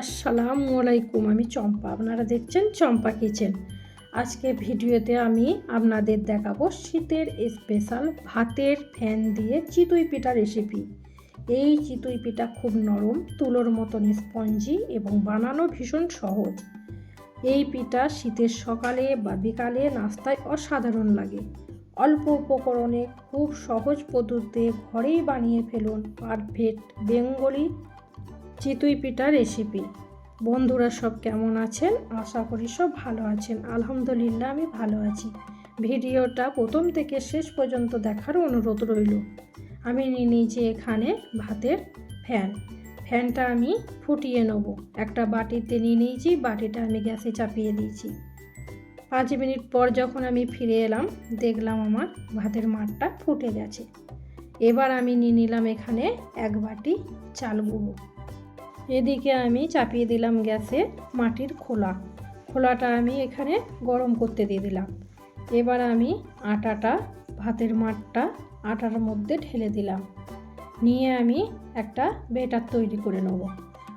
আসসালামু আলাইকুম আমি চম্পা। আপনারা দেখছেন চম্পা কিচেন। আজকে ভিডিওতে আমি আপনাদের দেখাবো শীতের স্পেশাল ভাতের ফ্যান দিয়ে চিতই পিঠা রেসিপি এই চিতই পিঠা খুব নরম, তুলোর মতন স্পঞ্জি এবং বানানো ভীষণ সহজ। এই পিঠা শীতের সকালে বা বিকালে নাস্তায় অসাধারণ লাগে। অল্প উপকরণে খুব সহজ পদ্ধতিতে ঘরেই বানিয়ে ফেলুন পারফেক্ট বেঙ্গলি চিতই পিঠা রেসিপি বন্ধুরা সব কেমন আছেন? আশা করি সব ভালো আছেন। আলহামদুলিল্লাহ, আমি ভালো আছি। ভিডিওটা প্রথম থেকে শেষ পর্যন্ত দেখার অনুরোধ রইল। আমি নিয়ে এখানে ভাতের ফ্যান। ফ্যানটা আমি ফুটিয়ে নেব। একটা বাটিতে নিয়ে নিয়েছি, বাটিটা আমি গ্যাসে চাপিয়ে দিয়েছি। পাঁচ মিনিট পর যখন আমি ফিরে এলাম, দেখলাম আমার ভাতের মাঠটা ফুটে গেছে। এবার আমি নিয়ে নিলাম এখানে এক বাটি চাল গুঁড়ো। এদিকে আমি চাপিয়ে দিলাম গ্যাসে মাটির খোলা। খোলাটা আমি এখানে গরম করতে দিয়ে দিলাম। এবার আমি আটাটা, ভাতের মাঠটা আটার মধ্যে ঢেলে দিলাম। নিয়ে আমি একটা বেটার তৈরি করে নেব।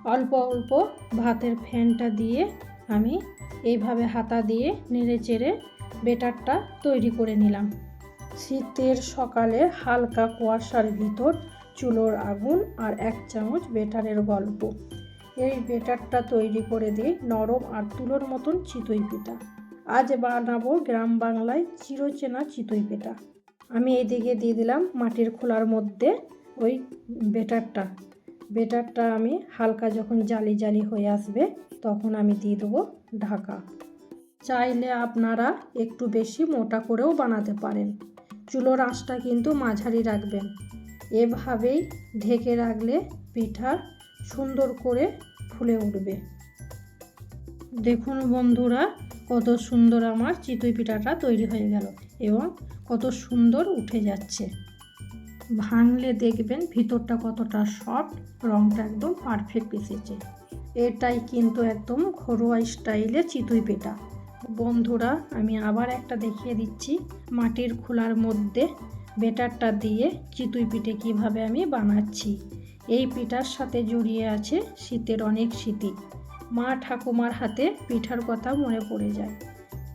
অল্প অল্প ভাতের ফ্যানটা দিয়ে আমি এইভাবে হাতা দিয়ে নেড়ে চেড়ে বেটারটা তৈরি করে নিলাম। শীতের সকালে হালকা কুয়াশার ভিতর চুলোর আগুন আর এক চামচ বেটারের গল্প। এই বেটারটা তৈরি করে দিই নরম আর তুলোর মতন চিতই পিঠা। আজ বানাবো গ্রাম বাংলায় চিরচেনা চিতই পিঠা। আমি এইদিকে দিয়ে দিলাম মাটির খোলার মধ্যে ওই বেটারটা। বেটারটা আমি হালকা যখন জালি জালি হয়ে আসবে তখন আমি দিয়ে দেবো ঢাকা। চাইলে আপনারা একটু বেশি মোটা করেও বানাতে পারেন। চুলোর আঁচটা কিন্তু মাঝারি রাখবেন। এভাবেই ঢেকে রাখলে পিঠা সুন্দর করে ফুলে উঠবে। দেখুন বন্ধুরা, কত সুন্দর আমার চিতই পিঠাটা তৈরি হয়ে গেল এবং কত সুন্দর উঠে যাচ্ছে। ভাঙলে দেখবেন ভিতরটা কতটা সফট রঙটা একদম পারফেক্ট এসেছে। এটাই কিন্তু একদম ঘরোয়া স্টাইলে চিতই পিঠা। বন্ধুরা, আমি আবার একটা দেখিয়ে দিচ্ছি মাটির খোলার মধ্যে বেটারটা দিয়ে চিতুই পিঠে কীভাবে আমি বানাচ্ছি? এই পিঠার সাথে জড়িয়ে আছে শীতের অনেক স্মৃতি। মা ঠাকুমার হাতে পিঠার কথা মনে পড়ে যায়।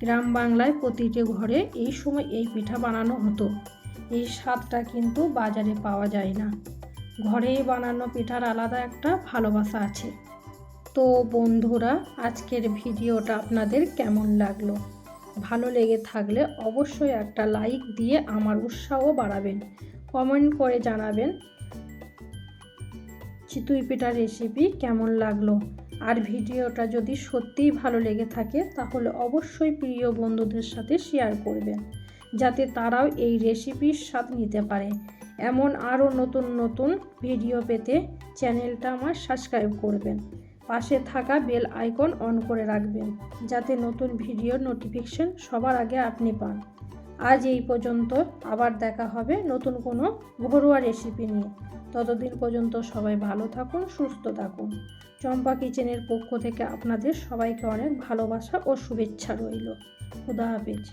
গ্রাম বাংলায় প্রতিটি ঘরে এই সময় এই পিঠা বানানো হতো। এই স্বাদটা কিন্তু বাজারে পাওয়া যায় না। ঘরেই বানানো পিঠার আলাদা একটা ভালোবাসা আছে। তো বন্ধুরা, আজকের ভিডিওটা আপনাদের কেমন লাগল? ভালো লেগে থাকলে অবশ্যই একটা লাইক দিয়ে আমার উৎসাহ বাড়াবেন। কমেন্ট করে জানাবেন চিতুই পিঠার রেসিপি কেমন লাগল? আর ভিডিওটা যদি সত্যিই ভালো লেগে থাকে, তাহলে অবশ্যই প্রিয় বন্ধুদের সাথে শেয়ার করবেন, যাতে তারাও এই রেসিপির স্বাদ নিতে পারে। এমন আরও নতুন নতুন ভিডিও পেতে চ্যানেলটা আমার সাবস্ক্রাইব করবেন। পাশে থাকা বেল আইকন অন করে রাখবেন, যাতে নতুন ভিডিও নোটিফিকেশন সবার আগে আপনি পান। আজ এই পর্যন্ত, আবার দেখা হবে নতুন কোনো ঘরোয়া রেসিপি নিয়ে। ততদিন পর্যন্ত সবাই ভালো থাকুন, সুস্থ থাকুন। চম্পা কিচেনের পক্ষ থেকে আপনাদের সবাইকে অনেক ভালোবাসা ও শুভেচ্ছা রইল। খুদা হাফেজ।